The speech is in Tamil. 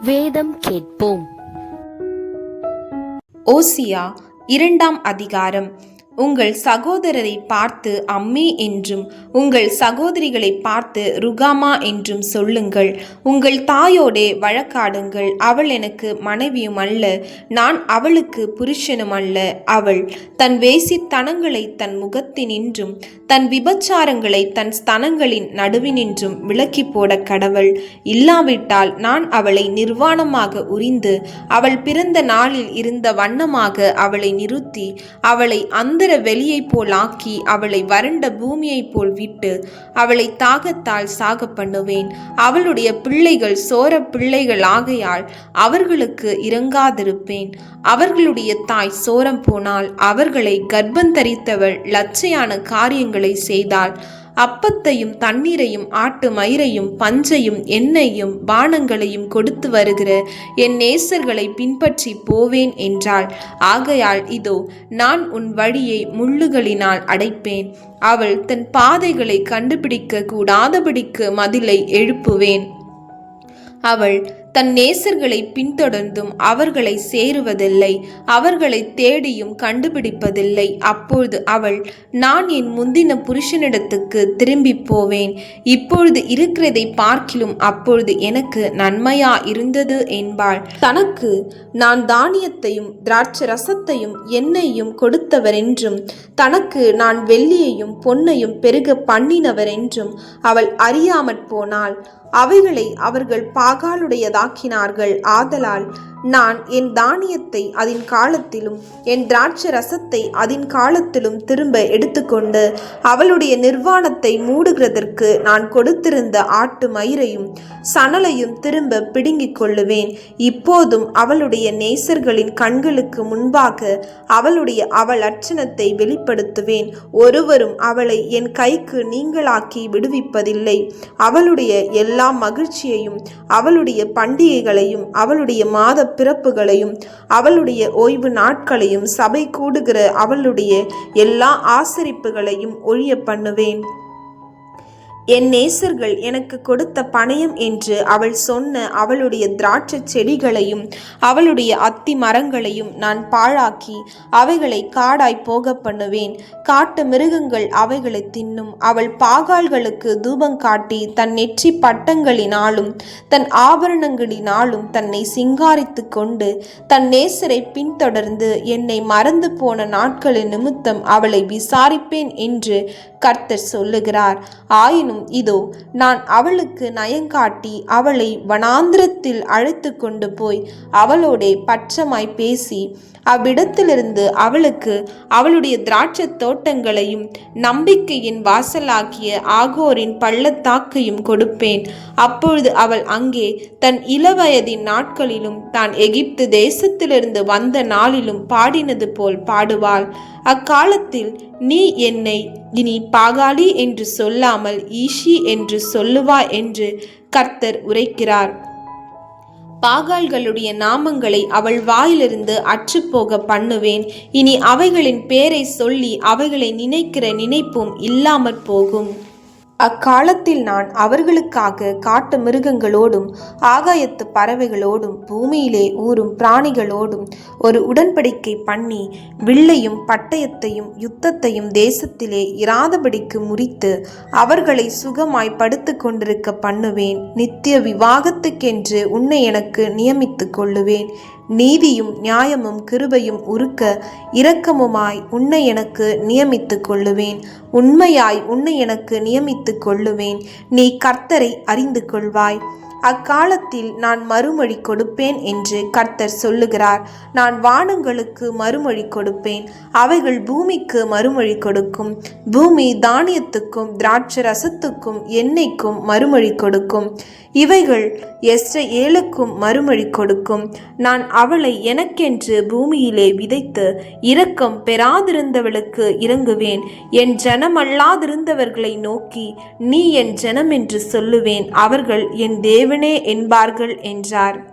வேதம் கேட்போம். ஓசியா இரண்டாம் அதிகாரம் உங்கள் சகோதரரை பார்த்து அம்மே என்றும் உங்கள் சகோதரிகளை பார்த்து ருகாமா என்றும் சொல்லுங்கள். உங்கள் தாயோடே வழக்காடுங்கள். அவள் எனக்கு மனைவியும் அல்ல. நான் அவளுக்கு புருஷனும் அல்ல. அவள் தன் வேசித்தனங்களை தன் முகத்தினின்றும் தன் விபச்சாரங்களை தன் ஸ்தனங்களின் நடுவினின்றும் விலக்கி போட கடவள். இல்லாவிட்டால் நான் அவளை நிர்வாணமாக உரிந்து அவள் பிறந்த நாளில் இருந்த வண்ணமாக அவளை நிறுத்தி அவளை அந்த அந்தர வெளியைப் போல் ஆக்கி அவளை வறண்ட பூமியைப் போல் விட்டு அவளை தாகத்தால் சாக பண்ணுவேன். அவளுடைய பிள்ளைகள் சோர பிள்ளைகள் ஆகையால் அவர்களுக்கு இறங்காதிருப்பேன் அவர்களுடைய தாய் சோரம் போனால் அவர்களை கர்ப்பந்தரித்தவள் லட்சையான காரியங்களை செய்தாள். அப்பத்தையும் தண்ணீரையும் ஆட்டு மயிரையும் பஞ்சையும் எண்ணெயும் பானங்களையும் கொடுத்து வருகிற என் நேசர்களை பின்பற்றி போவேன் என்றாள். ஆகையால் இதோ நான் உன் வழியை முள்ளுகளினால் அடைப்பேன். அவள் தன் பாதைகளை கண்டுபிடிக்க கூடாதபடிக்கு மதிலை எழுப்புவேன். அவள் தன் நேசர்களை பின்தொடர்ந்தும் அவர்களை சேருவதில்லை. அவர்களை தேடியும் கண்டுபிடிப்பதில்லை. அப்பொழுது அவள் நான் என் முந்தின புருஷனிடத்துக்கு திரும்பி போவேன். இப்பொழுது இருக்கிறதை பார்க்கிலும் அப்பொழுது எனக்கு நன்மையா இருந்தது? என்பாள். தனக்கு நான் தானியத்தையும் திராட்சை ரசத்தையும் எண்ணெயையும் கொடுத்தவரென்றும் தனக்கு நான் வெள்ளியையும் பொன்னையும் பெருக பண்ணினவரென்றும் அவள் அறியாமற் போனாள். அவைகளை அவர்கள் பாகாலுடையதாக்கினார்கள். ஆதலால் நான் என் தானியத்தை அதன் காலத்திலும் என் திராட்சை ரசத்தை அதன் காலத்திலும் திரும்ப எடுத்துக்கொண்டு அவளுடைய நிர்வாணத்தை மூடுகிறதற்கு நான் கொடுத்திருந்த ஆட்டு மயிரையும் சணலையும் திரும்ப பிடுங்கிக் கொள்ளுவேன். இப்போதும் அவளுடைய நேசர்களின் கண்களுக்கு முன்பாக அவளுடைய அவள் அர்ச்சனத்தை வெளிப்படுத்துவேன். ஒருவரும் அவளை என் கைக்கு நீங்களாக்கி விடுவிப்பதில்லை. அவளுடைய எல்லா மகிழ்ச்சியையும் அவளுடைய பண்டிகைகளையும் அவளுடைய மாத பிறப்புகளையும் அவளுடைய ஓய்வு நாட்களையும் சபை கூடுகிற அவளுடைய எல்லா ஆசரிப்புகளையும் ஒழிய பண்ணுவேன். என் நேசர்கள் எனக்கு கொடுத்த பணயம் என்று அவள் சொன்ன அவளுடைய திராட்சை செடிகளையும் அவளுடைய அத்தி மரங்களையும் நான் பாழாக்கி அவைகளை காடாய் போக பண்ணுவேன். காட்டு மிருகங்கள் அவைகளை தின்னும். அவள் பாகால்களுக்கு தூபம் காட்டி தன் நெற்றி பட்டங்களினாலும் தன் ஆபரணங்களினாலும் தன்னை சிங்காரித்து கொண்டு தன் நேசரை பின்தொடர்ந்து என்னை மறந்து போன நாட்களின் நிமித்தம் அவளை விசாரிப்பேன் என்று கர்த்தர் சொல்லுகிறார். ஆயினும் இதோ நான் அவளுக்கு நயங்காட்டி அவளை வனாந்திரத்தில் அழைத்து கொண்டு போய் அவளோடே பட்சமாய் பேசி அவ்விடத்திலிருந்து அவளுக்கு அவளுடைய திராட்சை தோட்டங்களையும் நம்பிக்கையின் வாசலாக்கிய ஆகோரின் பள்ளத்தாக்கையும் கொடுப்பேன். அப்பொழுது அவள் அங்கே தன் இளவயதின் நாட்களிலும் தான் எகிப்து தேசத்திலிருந்து வந்த நாளிலும் பாடினது போல் பாடுவாள். அக்காலத்தில் நீ என்னை இனி பாகாலி என்று சொல்லாமல் ஈஷி என்று சொல்லுவா என்று கர்த்தர் உரைக்கிறார். பாகால்களுடைய நாமங்களை அவள் வாயிலிருந்து அற்றுப்போக பண்ணுவேன். இனி அவைகளின் பேரை சொல்லி அவைகளை நினைக்கிற நினைப்பும் இல்லாமற் போகும். அக்காலத்தில் நான் அவர்களுக்காக காட்டு மிருகங்களோடும் ஆகாயத்து பறவைகளோடும் பூமியிலே ஊறும் பிராணிகளோடும் ஒரு உடன்படிக்கை பண்ணி வில்லையும் பட்டயத்தையும் யுத்தத்தையும் தேசத்திலே இராதபடிக்கு முறித்து அவர்களை சுகமாய் படுத்து கொண்டிருக்க பண்ணுவேன். நித்திய விவாகத்துக்கென்று உன்னை எனக்கு நியமித்து கொள்ளுவேன். நீதியும் நியாயமும் கிருபையும் உருக்க இரக்கமுமாய் உன்னை எனக்கு நியமித்துக் கொள்ளுவேன். உண்மையாய் உன்னை எனக்கு நியமித்துக் கொள்ளுவேன். நீ கர்த்தரை அறிந்து கொள்வாய். அக்காலத்தில் நான் மறுமொழி கொடுப்பேன் என்று கர்த்தர் சொல்லுகிறார். நான் வானங்களுக்கு மறுமொழி கொடுப்பேன். அவைகள் பூமிக்கு மறுமொழி கொடுக்கும். பூமி தானியத்துக்கும் திராட்சை ரசத்துக்கும் எண்ணெய்க்கும் மறுமொழி கொடுக்கும். இவைகள் எஸ்ர ஏழுக்கும் மறுமொழி கொடுக்கும். நான் அவளை எனக்கென்று பூமியிலே விதைத்து இரக்கம் பெறாதிருந்தவளுக்கு இறங்குவேன். என் ஜனமல்லாதிருந்தவர்களை நோக்கி நீ என் ஜனம் என்று சொல்லுவேன். அவர்கள் என் தேவ தேவனே என்பார்கள் என்றார்.